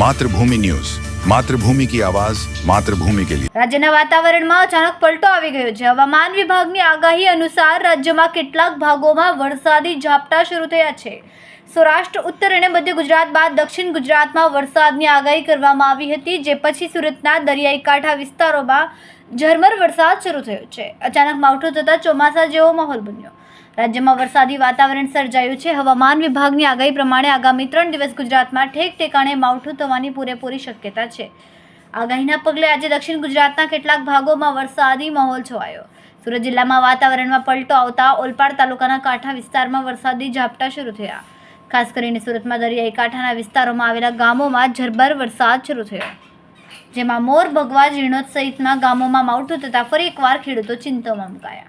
Mathrubhumi news. Mathrubhumi કી આવાજ, માતૃભૂમિ કે લીએ રાજ્યના વાતાવરણમાં અચાનક પલટો આવી ગયો છે. હવામાન વિભાગની આગાહી અનુસાર રાજ્યમાં કેટલાક ભાગોમાં વરસાદી ઝાપટા શરૂ થયા છે. સૌરાષ્ટ્ર, ઉત્તર અને મધ્ય ગુજરાત બાદ દક્ષિણ ગુજરાતમાં વરસાદની આગાહી કરવામાં આવી હતી, જે પછી સુરતના દરિયાઈ કાંઠા વિસ્તારોમાં ઝરમર વરસાદ શરૂ થયો છે. અચાનક માવઠું થતાં ચોમાસા જેવો માહોલ બન્યો. રાજ્યમાં વરસાદી વાતાવરણ સર્જાયું છે. હવામાન વિભાગની આગાહી પ્રમાણે આગામી ત્રણ દિવસ ગુજરાતમાં ઠેક ઠેકાણે માવઠું થવાની પૂરેપૂરી શક્યતા છે. આગાહીના પગલે આજે દક્ષિણ ગુજરાતના કેટલાક ભાગોમાં વરસાદી માહોલ છવાયો. સુરત જિલ્લામાં વાતાવરણમાં પલટો આવતા ઓલપાડ તાલુકાના કાંઠા વિસ્તારમાં વરસાદી ઝાપટા શરૂ થયા. ખાસ કરીને સુરતમાં દરિયાઈ કાંઠાના વિસ્તારોમાં આવેલા ગામોમાં ઝરભર વરસાદ શરૂ થયો. જેમાં મોર ભગવા જીર્ણોદ સહિતના ગામોમાં માવઠું થતાં ફરી એકવાર ખેડૂતો ચિંતામાં મુકાયા.